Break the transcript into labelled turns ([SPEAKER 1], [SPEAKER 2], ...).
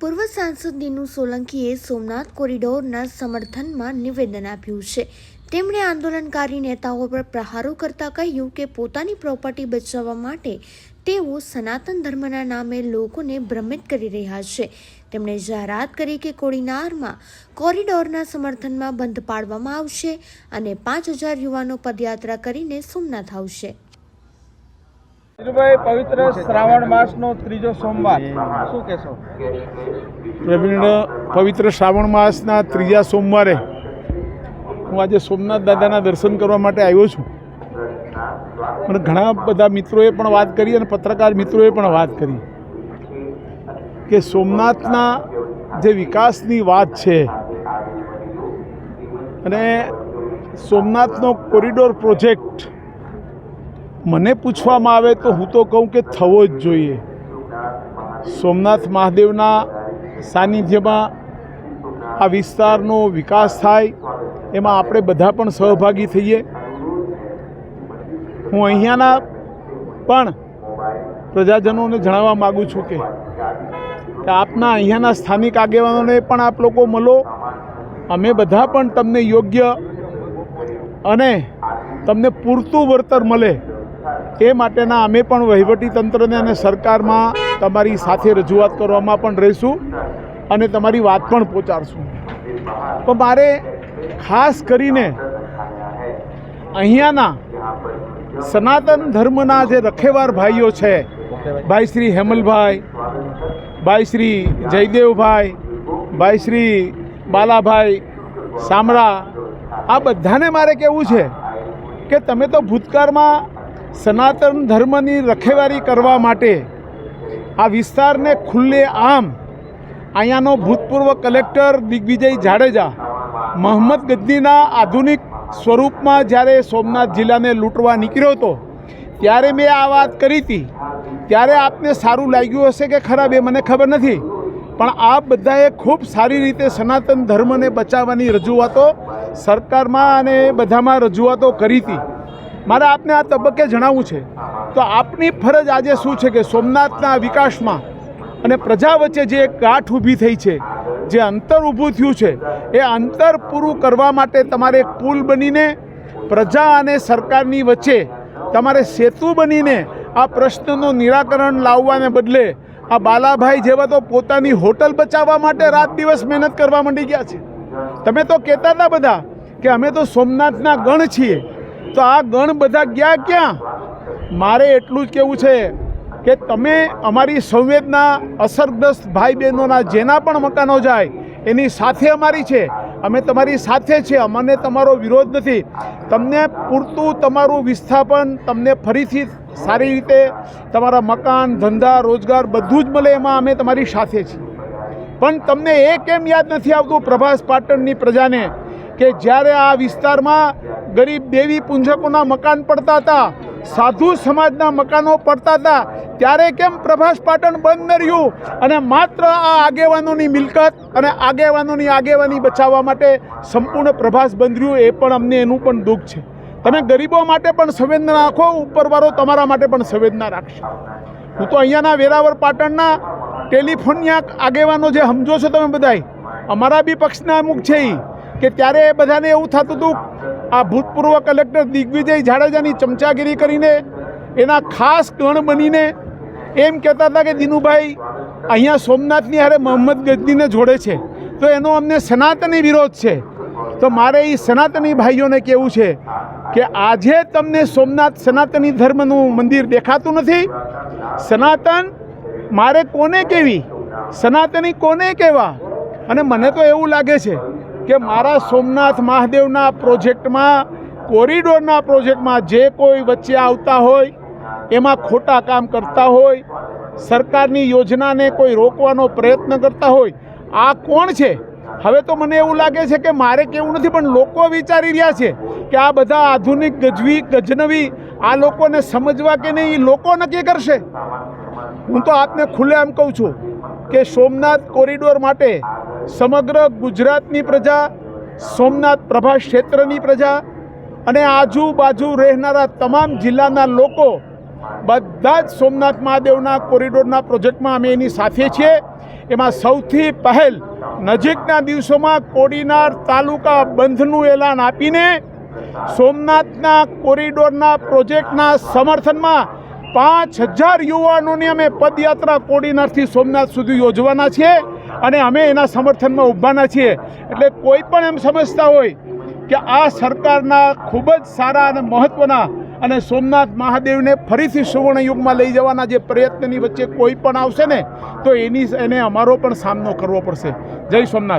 [SPEAKER 1] પૂર્વ સાંસદ દિનુ સોલંકીએ સોમનાથ કોરિડોરના સમર્થનમાં નિવેદન આપ્યું છે. તેમણે આંદોલનકારી નેતાઓ પર પ્રહારો કરતા કહ્યું કે પોતાની પ્રોપર્ટી બચાવવા માટે તેઓ સનાતન ધર્મના નામે લોકોને ભ્રમિત કરી રહ્યા છે. તેમણે જાહેરાત કરી કે કોડીનારમાં કોરિડોરના સમર્થનમાં બંધ પાડવામાં આવશે અને પાંચ હજાર યુવાનો પદયાત્રા કરીને સોમનાથ આવશે.
[SPEAKER 2] શ્રાવણ માસનો ત્રીજો સોમવાર.
[SPEAKER 3] પવિત્ર શ્રાવણ માસના ત્રીજા સોમવારે હું આજે સોમનાથ દાદાના દર્શન કરવા માટે આવ્યો છું. મને ઘણા બધા મિત્રોએ પણ વાત કરી અને પત્રકાર મિત્રોએ પણ વાત કરી કે સોમનાથના જે વિકાસની વાત છે અને સોમનાથનો કોરિડોર પ્રોજેક્ટ મને પૂછવામાં આવે તો હું તો કહું કે થવો જ જોઈએ. સોમનાથ મહાદેવના સાનિધ્યમાં આ વિસ્તારનો વિકાસ થાય, એમાં આપણે બધા પણ સહભાગી થઈએ. હું અહીંયાના પણ પ્રજાજનોને જણાવવા માગું છું કે આપના અહીંયાના સ્થાનિક આગેવાનોને પણ આપ લોકો મળો. અમે બધા પણ તમને યોગ્ય અને તમને પૂરતું વળતર મળે. એ માટેના અમે પણ વહીવટી તંત્રને અને સરકારમાં તમારી સાથે રજૂઆત કરવામાં પણ રહીશું અને તમારી વાત પણ પહોંચાડશું. પણ મારે ખાસ કરીને અહીંયાના સનાતન ધર્મના જે રખેવાર ભાઈઓ છે ભાઈ શ્રી હેમલભાઈ ભાઈ શ્રી જયદેવભાઈ ભાઈ શ્રી બાલાભાઈ સામરા, આ બધાને મારે કહેવું છે કે તમે તો ભૂતકાળમાં સનાતન ધર્મની રખેવારી કરવા માટે આ વિસ્તારને ખુલ્લે આમ અહીંયાનો ભૂતપૂર્વ કલેક્ટર દિગ્વિજય જાડેજા મોહમ્મદ ગદ્દીના આધુનિક સ્વરૂપમાં જ્યારે સોમનાથ જિલ્લાને લૂંટવા નીકળ્યો હતો, ત્યારે મેં આ વાત કરી હતી. ત્યારે આપને સારું લાગ્યું હશે કે ખરાબ એ મને ખબર નથી. પણ આપ બધાએ ખૂબ સારી રીતે સનાતન ધર્મને બચાવવાની રજૂઆતો સરકારમાં અને બધામાં રજૂઆતો કરી હતી. મારે આપને આ તબક્કે જણાવવું છે તો આપની ફરજ આજે શું છે કે સોમનાથના વિકાસમાં અને પ્રજા વચ્ચે જે ગાંઠ ઊભી થઈ છે, જે અંતર ઊભું થયું છે, એ અંતર પૂરું કરવા માટે તમારે એક પુલ બનીને પ્રજા અને સરકારની વચ્ચે તમારે સેતુ બનીને આ પ્રશ્નનું નિરાકરણ લાવવાને બદલે આ બાલાભાઈ જેવા તો પોતાની હોટલ બચાવવા માટે રાત દિવસ મહેનત કરવા માંડી ગયા છે. તમે તો કહેતા હતા બધા કે અમે તો સોમનાથના ગણ છીએ તો આ ગણ બધા ગયા ક્યાં? મારે એટલું જ કહેવું છે કે તમે અમારી સંવેદના અસરગ્રસ્ત ભાઈ બહેનોના જેના પણ મકાનો જાય, એની સાથે અમારી છે. અમે તમારી સાથે છે, અમને તમારો વિરોધ નથી. તમને પૂરતું તમારું વિસ્થાપન તમને ફરીથી સારી રીતે તમારા મકાન, ધંધા, રોજગાર બધું જ મળે એમાં અમે તમારી સાથે છીએ. પણ તમને એ કેમ યાદ નથી આવતું પ્રભાસ પાટણની પ્રજાને? કે જ્યારે આ વિસ્તારમાં ગરીબ દેવી પુંજકોના મકાન પડતા હતા, સાધુ સમાજના મકાનો પડતા હતા, ત્યારે કેમ પ્રભાસ પાટણ બંધ ન રહ્યું? અને માત્ર આ આગેવાનોની મિલકત અને આગેવાનોની આગેવાની બચાવવા માટે સંપૂર્ણ પ્રભાસ બંધ રહ્યું એ પણ અમને એનું પણ દુઃખ છે. તમે ગરીબો માટે પણ સંવેદના રાખો, ઉપરવાળો તમારા માટે પણ સંવેદના રાખશે. હું તો અહીંયાના વેરાવર પાટણના ટેલિફોનના આગેવાનો જે સમજો છો તમે બધાય, અમારા બી પક્ષના અમુક છે એ કે ત્યારે એ બધાને એવું થતું હતું, આ ભૂતપૂર્વ કલેક્ટર દિગ્વિજય જાડેજાની ચમચાગીરી કરીને, એના ખાસ ગણ બનીને એમ કહેતા હતા કે, દિનુભાઈ, અહીંયા સોમનાથની હારે મોહમ્મદ ગજનીને જોડે છે. તો એનો અમને સનાતની વિરોધ છે. તો મારે એ સનાતની ભાઈઓને કહેવું છે કે, આજે તમને સોમનાથ સનાતની ધર્મનું મંદિર દેખાતું નથી? સનાતન મારે કોને કહેવી સનાતની કોને કહેવા અને મને તો એવું લાગે છે કે મારા સોમનાથ મહાદેવના પ્રોજેક્ટમાં કોરિડોરના પ્રોજેક્ટમાં જે કોઈ વચ્ચે આવતા હોય એમાં ખોટા કામ કરતા હોય સરકારની યોજનાને કોઈ રોકવાનો પ્રયત્ન કરતા હોય આ કોણ છે? હવે તો મને એવું લાગે છે કે મારે કેવું નથી પણ લોકો વિચારી રહ્યા છે કે આ બધા આધુનિક ગજવી ગજનવી આ લોકોને સમજવા કે નહીં એ લોકો નક્કી કરશે. હું તો આપને ખુલ્લે આમ કહું છું કે સોમનાથ કોરિડોર માટે સમગ્ર ગુજરાતની પ્રજા, સોમનાથ પ્રભા ક્ષેત્રની પ્રજા અને આજુબાજુ રહેનારા તમામ જિલ્લાના લોકો બધા જ સોમનાથ મહાદેવના કોરિડોરના પ્રોજેક્ટમાં અમે એની સાથે છીએ. એમાં સૌથી પહેલ નજીકના દિવસોમાં કોડીનાર તાલુકા બંધનું એલાન આપીને સોમનાથના કોરિડોરના પ્રોજેક્ટના સમર્થનમાં પાંચ હજાર યુવાનોની અમે પદયાત્રા કોડીનારથી સોમનાથ સુધી યોજવાના છીએ અને અમે એના સમર્થનમાં ઊભાના છીએ. એટલે કોઈ પણ એમ સમજતા હોય કે આ સરકારના ખૂબ જ સારા અને મહત્ત્વના અને સોમનાથ મહાદેવને ફરીથી સુવર્ણ યુગમાં લઈ જવાના જે પ્રયત્નની વચ્ચે કોઈ પણ આવશે ને, તો એની, એને અમારો પણ સામનો કરવો પડશે. જય સોમનાથ.